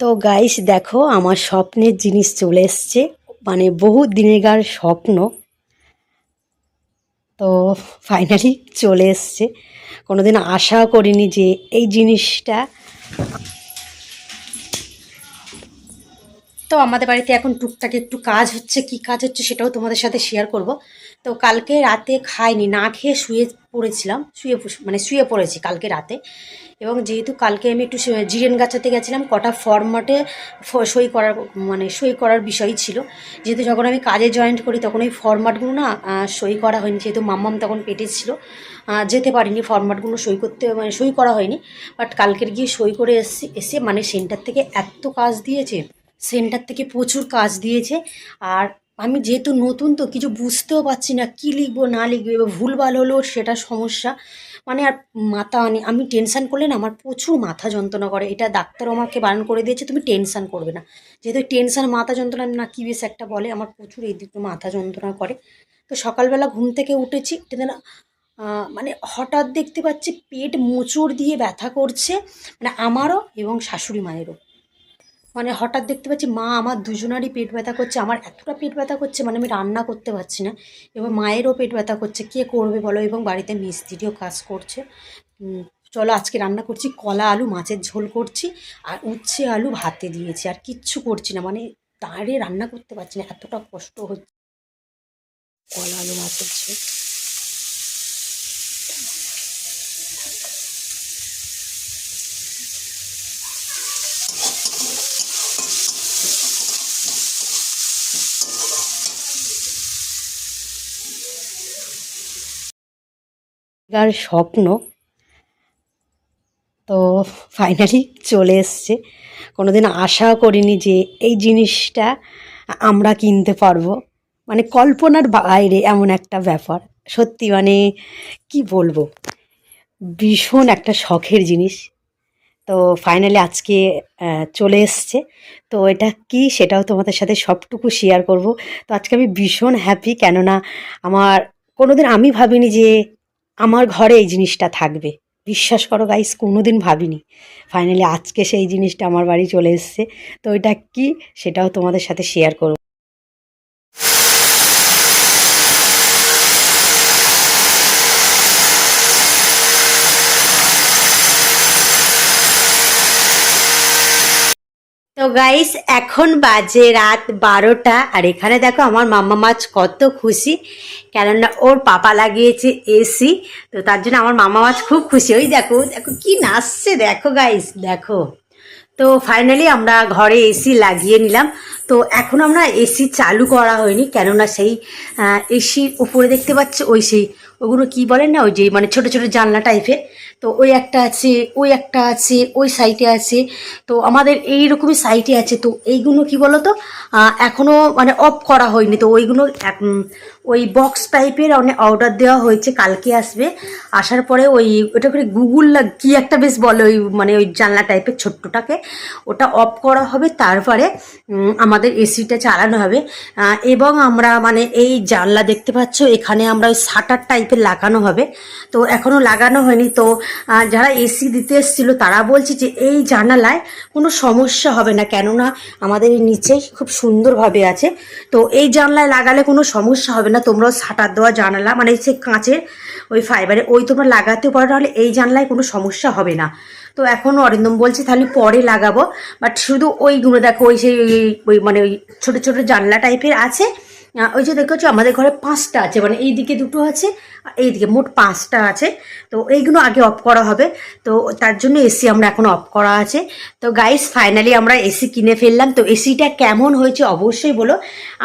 তো গাইস দেখো, আমার স্বপ্নের জিনিস চলে এসছে। মানে বহু দিনেকার স্বপ্ন। তো ফাইনালি চলে এসছে। কোনোদিন আশাও করিনি যে এই জিনিসটা। তো আমাদের বাড়িতে এখন টুকটাক একটু কাজ হচ্ছে, কি কাজ হচ্ছে সেটাও তোমাদের সাথে শেয়ার করব। তো কালকে রাতে খাইনি, না খেয়ে শুয়ে পড়েছিলাম, শুয়ে মানে শুয়ে পড়েছি কালকে রাতে। এবং যেহেতু কালকে আমি একটু জিরেন গাছাতে গেছিলাম, কটা ফর্মাটে সই করার মানে সই করার বিষয় ছিল। যেহেতু যখন আমি কাজে জয়েন্ট করি, তখন ওই ফর্মাটগুলো না সই করা হয়নি। যেহেতু মাম্মাম তখন পেটে ছিল যেতে পারিনি ফর্মাটগুলো সই করতে মানে সই করা হয়নি। বাট কালকের গিয়ে সই করে এসে এসে মানে সেন্টার থেকে এত কাজ দিয়েছে, সেন্টার থেকে প্রচুর কাজ দিয়েছে। আর আমি যেহেতু নতুন তো কিছু বুঝতেও পারছি না কী লিখব, না লিখব, এবার ভুলভাল হলেও সেটা সমস্যা। মানে আর মাথা মানে আমি টেনশান করলে না আমার প্রচুর মাথা যন্ত্রণা করে। এটা ডাক্তার আমাকে বারণ করে দিয়েছে, তুমি টেনশান করবে না। যেহেতু টেনশান মাথা যন্ত্রণা, না কী বেশ একটা বলে, আমার প্রচুর এই দিকে মাথা যন্ত্রণা করে। তো সকালবেলা ঘুম থেকে উঠেছি, উঠে না মানে হঠাৎ দেখতে পাচ্ছি পেট মোচড় দিয়ে ব্যথা করছে মানে আমারও এবং শাশুড়ি মায়েরও। মানে হঠাৎ দেখতে পাচ্ছি মা আমার দুজনারই পেট ব্যথা করছে, আমার এতটা পেট ব্যথা করছে মানে আমি রান্না করতে পারছি না। এবার মায়েরও পেট ব্যথা করছে, কে করবে বলো? এবং বাড়িতে মিস্ত্রিও কাজ করছে। চলো আজকে রান্না করছি, কলা আলু, মাছের ঝোল করছি, আর উচ্ছে আলু ভাতে দিয়েছি, আর কিচ্ছু করছি না। মানে দাঁড়িয়ে রান্না করতে পারছি না, এতটা কষ্ট হচ্ছে। কলা আলু মাছের ঝোল আর স্বপ্ন। তো ফাইনালি চলে এসছে। কোনোদিন আশা করিনি যে এই জিনিসটা আমরা কিনতে পারব। মানে কল্পনার বাইরে এমন একটা ব্যাপার। সত্যি মানে কি বলব? ভীষণ একটা শখের জিনিস। তো ফাইনালি আজকে চলে এসছে। তো এটা কি সেটাও তোমাদের সাথে সবটুকু শেয়ার করব। তো আজকে আমি ভীষণ হ্যাপি কেননা আমার, কোনোদিন আমি ভাবিনি যে আমার ঘরে এই জিনিসটা থাকবে। বিশ্বাস করো গাইস কোনোদিন ভাবিনি। ফাইনালি আজকে সেই জিনিসটা আমার বাড়ি চলে এসছে। তো এটা কি সেটাও তোমাদের সাথে শেয়ার করব। তো গাইস এখন বাজে রাত বারোটা, আর এখানে দেখো আমার মাম্মা মাছ কত খুশি। কেননা ওর পাপা লাগিয়েছে এসি তো তার জন্য আমার মামা মাছ খুব খুশি। ওই দেখো দেখো কি নাচছে, দেখো গাইস দেখো। তো ফাইনালি আমরা ঘরে এসি লাগিয়ে নিলাম। তো এখন আমরা এসি চালু করা হয়নি, কেননা সেই এসির উপরে দেখতে পাচ্ছি, ওই সেই ওগুলো কি বলেন না, ওই যে মানে ছোট ছোট জানলা টাইপের তো ওই একটা আছে, ওই একটা আছে, ওই সাইটে আছে। তো আমাদের এই রকমই সাইটে আছে। তো এইগুলো কি বলো তো এখনও মানে অফ করা হয়নি। তো ওইগুলো ওই বক্স টাইপের অনেক অর্ডার দেওয়া হয়েছে, কালকে আসবে। আসার পরে ওই, ওটা করে গুগল কি একটা বেশ বলে ওই মানে ওই জানলা টাইপের ছোট্টটাকে। ওটা অফ করা হবে, তারপরে আমাদের এসিটা চালানো হবে। এবং আমরা মানে এই জানলা দেখতে পাচ্ছ, এখানে আমরা ওই শাটার টাইপের লাগানো হবে। তো এখনও লাগানো হয়নি, তো যারা এসি দিতে এসেছিল, তারা বলছে যে এই জানালায় কোনো সমস্যা হবে না, কেননা আমাদের নিচেই খুব সুন্দরভাবে আছে। তো এই জানলায় লাগালে কোনো সমস্যা হবে না, তোমরাও সাটার দেওয়া জানালা মানে সে কাঁচের ওই ফাইবারে ওই তোমরা লাগাতে পারো, তাহলে এই জানলায় কোনো সমস্যা হবে না। তো এখন অরিন্দম বলছে, তাহলে পরে লাগাবো বাট শুধু ওইগুলো দেখো, ওই সেই, ওই- মানে ওই ছোটো ছোটো জানলা টাইপের আছে ওই যে দেখেছ আমাদের ঘরে পাঁচটা আছে মানে এই দিকে দুটো আছে আর এই দিকে মোট পাঁচটা আছে। তো এইগুলো আগে অফ করা হবে। তো তার জন্য এসি আমরা এখন অফ করা আছে। তো গাইস ফাইনালি আমরা এসি কিনে ফেললাম। তো এসিটা কেমন হয়েছে অবশ্যই বলো।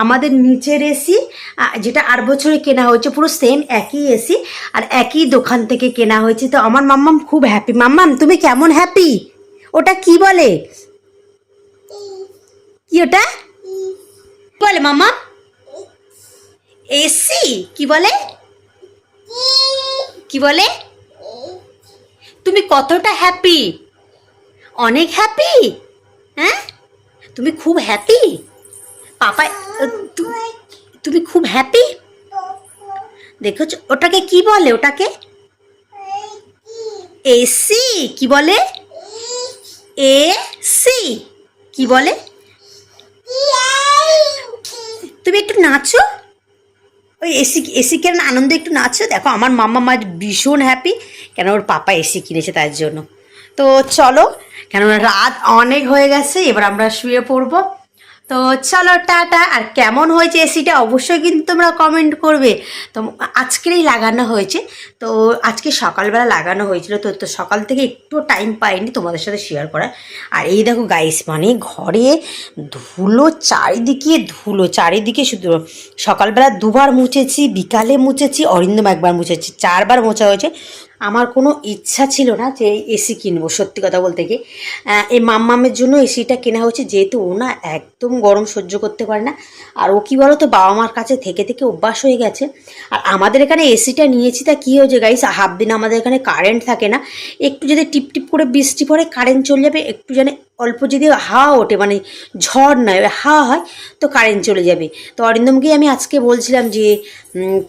আমাদের নিচের এসি যেটা আট বছরে কেনা হয়েছে পুরো সেম একই এসি আর একই দোকান থেকে কেনা হয়েছে। তো আমার মাম্মাম খুব হ্যাপি মাম্মাম তুমি কেমন হ্যাপি ওটা কি বলে? কি ওটা? বলে মাম্মা এসি? কি বলে? কি বলে? তুমি কতটা হ্যাপি অনেক হ্যাপি হ্যাঁ? তুমি খুব হ্যাপি পাপা তুমি খুব হ্যাপি দেখেছ? ওটাকে কি বলে? ওটাকে? এসি। কি বলে? এ সি কি বলে? তুমি একটু নাচো। ওই এসি এসি কেন আনন্দ একটু নাচো? দেখো, আমার মাম্মা মা ভীষণ হ্যাপি কেন ওর পাপা এসি কিনেছে তার জন্য। তো চলো, কেননা রাত অনেক হয়ে গেছে, এবার আমরা শুয়ে পড়ব। তো চলো টাটা, আর কেমন হয়েছে এসিটা অবশ্যই কিন্তু তোমরা কমেন্ট করবে। তো আজকেরই লাগানো হয়েছে, তো আজকে সকালবেলা লাগানো হয়েছিল, তো তো সকাল থেকে একটু টাইম পাইনি তোমাদের সাথে শেয়ার করা আর এই দেখো গাইস মানে ঘরে ধুলো চারিদিকে ধুলো, চারিদিকে শুধু সকালবেলা দুবার মুছেছি, বিকালে মুছেছি, অরিন্দম একবার মুছেছি, চারবার মোছা হয়েছে। আমার কোনো ইচ্ছা ছিল না যে এসি কিনবো, সত্যি কথা বলতে গিয়ে এই মাম্মামের জন্য এসিটা কেনা হয়েছে, যেহেতু ও না একদম গরম সহ্য করতে পারে না। আর ও কী বলো তো বাবা মার কাছে থেকে থেকে অভ্যাস হয়ে গেছে। আর আমাদের এখানে এসিটা নিয়েছি, তা কী হয়েছে গাইস হাফ দিন আমাদের এখানে কারেন্ট থাকে না। একটু যদি টিপ টিপ করে বৃষ্টি পড়ে কারেন্ট চলে যাবে, একটু যেন অল্প যদি হাওয়া ওঠে মানে ঝড় নয় হাওয়া হয়, তো কারেন্ট চলে যাবে। তো অরিন্দমকে আমি আজকে বলছিলাম যে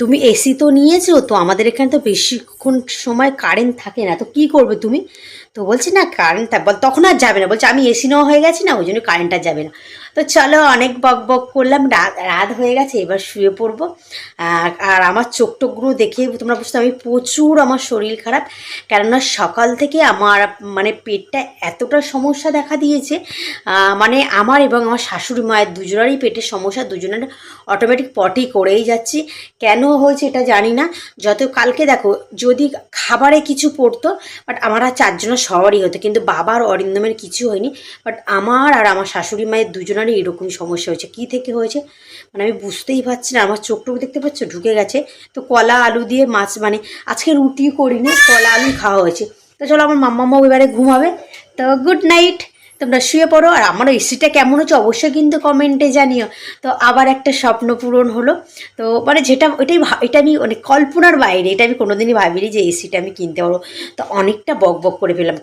তুমি এসি তো নিয়েছো, তো আমাদের এখানে তো বেশিক্ষণ সময় কারেন্ট থাকে না, তো কি করবে তুমি? তো বলছি, না কারেন্ট বল। তখন আর যাবে না। বলছে, আমি এসি নেওয়া হয়ে গেছি না, ওই জন্য কারেন্ট আর যাবে না। তো চলো অনেক বক বক করলাম, রাত রাত হয়ে গেছে, এবার শুয়ে পড়ব। আর আর আমার চোখ টোকগুলো দেখে তোমরা বুঝতে আমি প্রচুর আমার শরীর খারাপ। কেননা সকাল থেকে আমার মানে পেটটা এতটা সমস্যা দেখা দিয়েছে মানে আমার এবং আমার শাশুড়ি মায়ের দুজনেরই পেটের সমস্যা, দুজনের অটোমেটিক পটি করেই যাচ্ছি। কেন হয়েছে এটা জানি না। যত কালকে দেখো, যদি খাবারে কিছু পড়তো বাট আমার আর চারজনের সবারই হতো, কিন্তু বাবার অরিন্দমের কিছু হয়নি বাট আমার আর আমার শাশুড়ি মায়ের দুজনারই এরকমই সমস্যা হয়েছে। কি থেকে হয়েছে? মানে আমি বুঝতেই পারছি না, আমার চোখ টোক দেখতে পাচ্ছ? ঢুকে গেছে। তো কলা আলু দিয়ে মাছ মানে আজকে রুটি করিনি, কলা আলু খাওয়া হয়েছে। তো চলো আমার মাম্মা এবারে ঘুমাবে। তো গুড নাইট তোমরা শুয়ে পড়ো, আর আমার এসিটা কেমন হচ্ছে অবশ্যই কিন্তু কমেন্টে জানিও। তো আবার একটা স্বপ্ন পূরণ হলো। তো মানে যেটা ভা- এটা আমি মানে কল্পনার বাইরে, এটা আমি কোনোদিনই ভাবিনি যে এসিটা আমি কিনতে পারব। তো অনেকটা বক বক করে ফেলাম